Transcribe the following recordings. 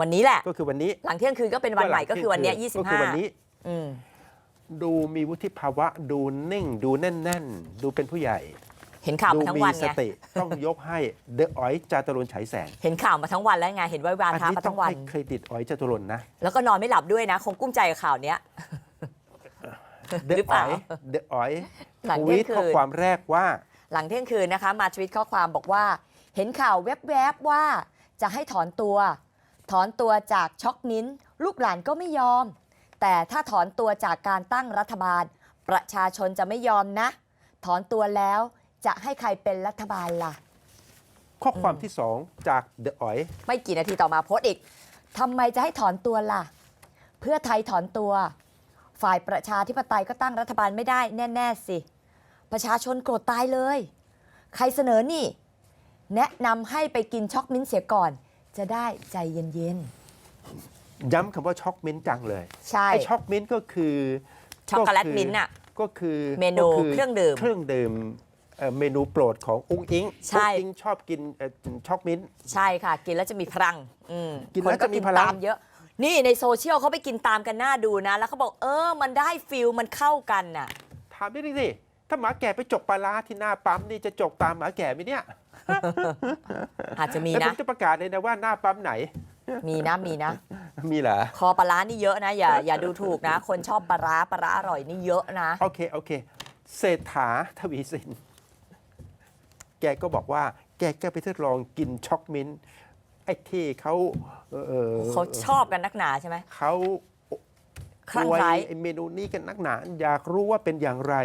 วันนี้แหละ ก็คือวันนี้ หลังเที่ยงคืนก็เป็นวันใหม่ก็คือวันเนี้ยก็คือวันนี้25อืมดูมีวุฒิภาวะ ดูนิ่ง ดูแน่น ๆ ดูเป็นผู้ใหญ่ เห็นข่าวดูมาทั้งมีวันสไงติต้องยกให้เดอะอ๋อยจาตุรนต์ฉายแสง เห็นข่าวมาทั้งวันแล้วไงเห็นว่าวาอันทานี้มาต้อทั้งงวันให้เครดิตอ๋อยจาตุรนต์นะแล้วก็นอนไม่หลับด้วยนะ คงกุ้มใจกับข่าวเนี้ยเดอะหรือเปอ๋ล่าอยเดอะอ๋อยหลังทเที่วียตงคืนข้อความแรกว่า หลังเที่ยงคืนนะคะ มาทวิตข้อความบอกว่า เห็นข่าวแวบๆว่าจะให้ถอนตัว ถอนตัวจากช็อกมิ้นท์ลูกหลานก็ไม่ยอม แต่ถ้าถอนตัวจากการตั้งรัฐบาล ประชาชนจะไม่ยอมนะ ถอนตัวแล้วจะให้ใครเป็นรัฐบาลล่ะ ข้อความที่สองจากเดอะอ๋อย ไม่กี่นาทีต่อมาโพสต์อีกทำไมจะให้ถอนตัวล่ะ เพื่อไทยถอนตัว ฝ่ายประชาธิปไตยก็ตั้งรัฐบาลไม่ได้แน่ ๆ สิ ประชาชนโกรธตายเลย ใครเสนอนี่ แนะนำให้ไปกินช็อกมิ้นท์เสียก่อน จะได้ใจเย็นย้ำคำว่าช็อกมิ้นท์จังเลยๆ ใช่ ไอช็อกมิ้นท์ก็คือช็อกโกแลตมิ้นท์อะ ก็คือเมนูก็เครื่องดื่มเครื่องดื่มเอ่อเมนูโปรดของอุ้งอิงใช่ อุ้งอิงชอบกินเอ่อช็อกมิ้นท์ ใช่ค่ะ กินแล้วจะมีพลังอืมกินแล้วคจะมีพลังตามเยอะ นี่ในโซเชียลเขาไปกินตามกันหน้าดูนะ แล้วเขาบอกเออ มันได้ฟิลมันเข้ากันน่ะ ถามได้ดิสิ ถ้าหมาแก่ไปจกปลาร้าที่หน้าปั๊มนี่จะจกตามหมาแก่ไหมเนี่ยอาจจะมีแล้วผนะ มจะประกาศเลยนะว่าหน้าปั๊มไหน มีนะมีนะ มีเหรอ คอปลาร้านี่เยอะนะอย่าอย่าดูถูกนะ คนชอบปลาร้าปลาร้าอร่อยนี่เยอะนะ โอเค โอเค เศรษฐาทวีสิน แกก็บอกว่า แกก็ไปทดลองกินช็อกมิ้นท์ไอ้ที่เขาเอ่ออเขาชอบกันนักหนาใช่ไหมเขาคลั่งอวยไคล้ไอ้เมนูนี้กันนักหนา อยากรู้ว่าเป็นอย่างไร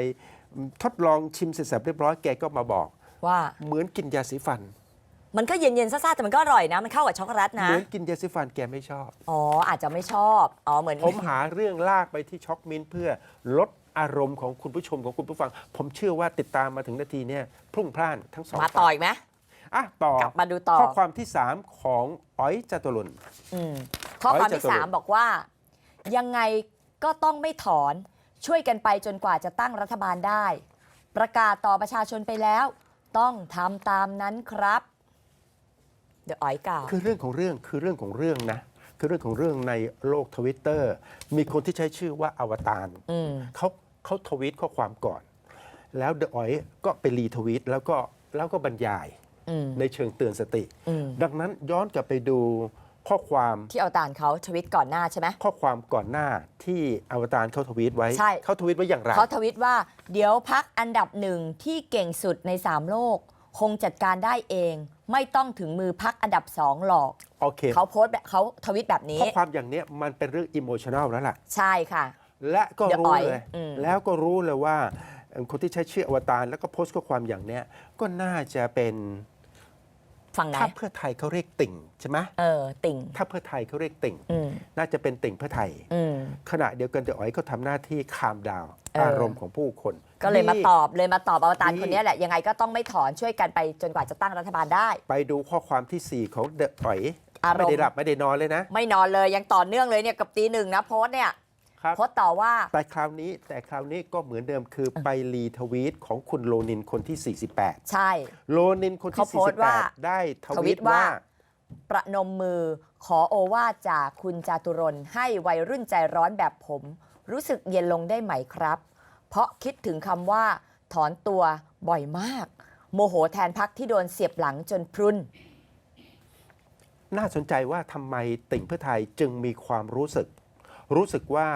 ทดลองชิมเสร็จสับเรียบร้อยแกก็มาบอก ว่าเหมือนกินยาสีฟัน มันก็เย็นๆซ่าๆแต่มันก็อร่อยนะ มันเข้ากับช็อกโกแลตนะ เหมือนกินยาสีฟันแกไม่ชอบ อ๋อ อาจจะไม่ชอบ อ๋อ เหมือนผมหาเรื่องลากไปที่ช็อกมิ้นท์เพื่อลดอารมณ์ของคุณผู้ชมของคุณผู้ฟัง ผมเชื่อว่าติดตามมาถึงนาทีเนี้ยพรุ่งพล่านทั้งสองมาต่ออีกไหมอะต่อกลับมาดูต่อ ข้อความที่ 3 ของอ๋อยจตุรนต์อืมข้อความที่ร้อยจตุรนต์3บอกว่า ยังไงก็ต้องไม่ถอน ช่วยกันไปจนกว่าจะตั้งรัฐบาลได้ ประกาศต่อประชาชนไปแล้ว ต้องทำตามนั้นครับ เดี๋ยวอ๋อยกล่าว คือเรื่องของเรื่องคือเรื่องของเรื่องนะ คือเรื่องของเรื่องในโลกทวิตเตอร์มีคนที่ใช้ชื่อว่าอวตารอืม เขาเขาทวีตข้อความก่อน แล้วเดอะอ๋อยก็ไปรีทวีตแล้วก็แล้วก็บรรยาย อืม ในเชิงเตือนสติ อืม ดังนั้นย้อนกลับไปดู ข้อความที่เอาตานเขาทวิตก่อนหน้าใช่ไหมข้อความก่อนหน้าที่อวตารเขาทวีตไว้ใช่เขาทวีตไว้อย่างไรเขาทวิตว่า เดี๋ยวพักอันดับหนึ่งที่เก่งสุดในสามโลก คงจัดการได้เอง ไม่ต้องถึงมือพักอันดับสองหรอกโอเคเขาโพสต์แบบเขาทวิตแบบนี้ข้อความอย่างเนี้ยมันเป็นเรื่องอิโมชัน a ลแล้วล่ะใช่ค่ะ และก็เดี๋ยวรู้อ่อยเลยอืมแล้วก็รู้เลยว่าเอ่อคนที่ใช้ชื่ออวตารแล้วก็โพสต์ข้อความอย่างเนี้ยก็น่าจะเป็น ฝั่งไหนถ้าเพื่อไทยเขาเรียกติ่งใช่ไหมเออติ่ง ถ้าเพื่อไทยเขาเรียกติ่ง อืมน่าจะเป็นติ่งเพื่อไทย อืม ขณะเดียวกันเดอะอ๋อยก็ทำหน้าที่คามดาวเอออ อารมณ์ของผู้คนก็เลยมานี่ ตอบเลยมาตอบอวตารนี่ คนนี้แหละยังไงก็ต้องไม่ถอนช่วยกันไปจนกว่าจะตั้งรัฐบาลได้ ไปดูข้อความทีสี่ 4 ของเดอะอ๋อยอารมณ์ ไม่ได้หลับไม่ได้นอนเลยนะ ไม่นอนเลยยังต่อเนื่องเลยเนี่ยกับตีหนึ่งนะโพสต์เนี่ย ครับโพสต์ต่อว่า แต่คราวนี้แต่คราวนี้ก็เหมือนเดิมคือไปรีทวีตของคุณโลนินคนที่ 48 ใช่ โลนินคนที่ เขาโพสต์ว่า 48 ได้ททวิวีตตว่า ว่า ประนมมือขอโอวาทจากคุณจาตุรนต์ให้วัยรุ่นใจร้อนแบบผม รู้สึกเย็นลงได้ไหมครับ เพราะคิดถึงคำว่า ถอนตัวบ่อยมาก โมโหแทนพักที่โดนเสียบหลังจนพรุน น่าสนใจว่าทำไมติ่งเพื่อไทยจึงมีความรู้สึก รู้สึกว่า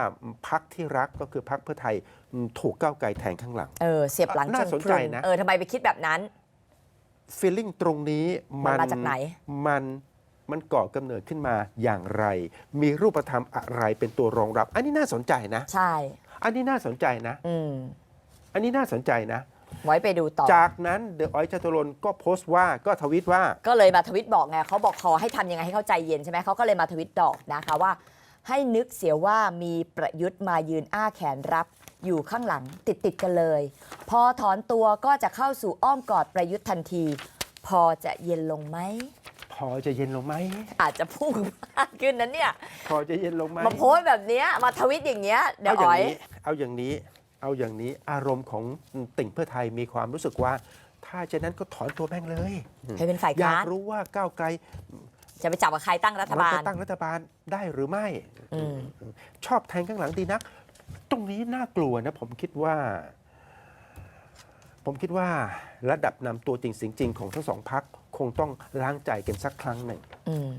พักที่รักก็คือพักเพื่อไทยอืมถูกก้าวไกลแทงข้างหลัง เออ เสียบหลังจน่านสนพรุใจนนะ เออทำไมไปคิดแบบนั้นฟีลลิ่งตรงนี้มัมันนมาจากไหน มันมันก่อกำเนิดขึ้นมาอย่างไร มีรูปธรรมอะไรเป็นตัวรองรับ อันนี้น่าสนใจนะ ใช่ อันนี้น่าสนใจนะ อืม อันนี้น่าสนใจนะไว้ไปดูต่อ จากนั้นเดอะออยจตุรนต์ก็โพสต์ว่าก็ทวิตว่า ก็เลยมาทวิตบอกไงเขาบอกขอให้ทำยังไงให้เข้าใจเย็นใช่ไหมเขาก็เลยมาทวิตตอบนะคะว่า ให้นึกเสียว่ามีประยุทธ์มายืนอ้าแขนรับอยู่ข้างหลังติดติดๆกันเลย พอถอนตัวก็จะเข้าสู่อ้อมกอดประยุทธ์ทันที พอจะเย็นลงไหม พอจะเย็นลงไหม อาจจะพุ่งมากขึ้นนั้นเนี่ย พอจะเย็นลงไหมมาโพสต์แบบเนี้ยมาทวิตอย่างเงี้ยเดี๋ยเอาวอย่าอ๋อยงนี้เอาอย่างนี้ เอาอย่างนี้ อารมณ์ของติ่งเพื่อไทยมีความรู้สึกว่า ถ้าจะนั้นก็ถอนตัวแม่งเลยให้เป็นฝ่ายอยาค้ากนรู้ว่าก้าวไกล จะไปจับกับใครตั้งรัฐมันบาล จะตั้งรัฐบาลได้หรือไม่อืม ชอบแทงข้างหลังดีนัก ตรงนี้น่ากลัวนะ ผมคิดว่า ผมคิดว่าระดับนำตัวจริงเสิงจริงของทั้งสองพักคงต้องล้างใจกันสักครั้งหนึ่ง อืม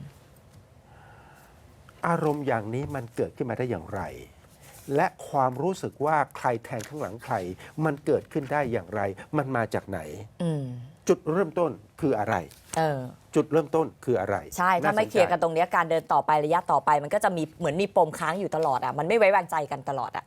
อารมณ์อย่างนี้มันเกิดขึ้นมาได้อย่างไร และความรู้สึกว่าใครแทงข้างหลังใคร มันเกิดขึ้นได้อย่างไร มันมาจากไหน อืม จุดเริ่มต้นคืออะไร เออ จุดเริ่มต้นคืออะไรใช่ ถ้าไม่สใจเคลียร์กันตรงเนี้ยการเดินต่อไประยะต่อไป มันก็จะมีเหมือนมีปมค้างอยู่ตลอดอะ มันไม่ไว้วางใจกันตลอดอะ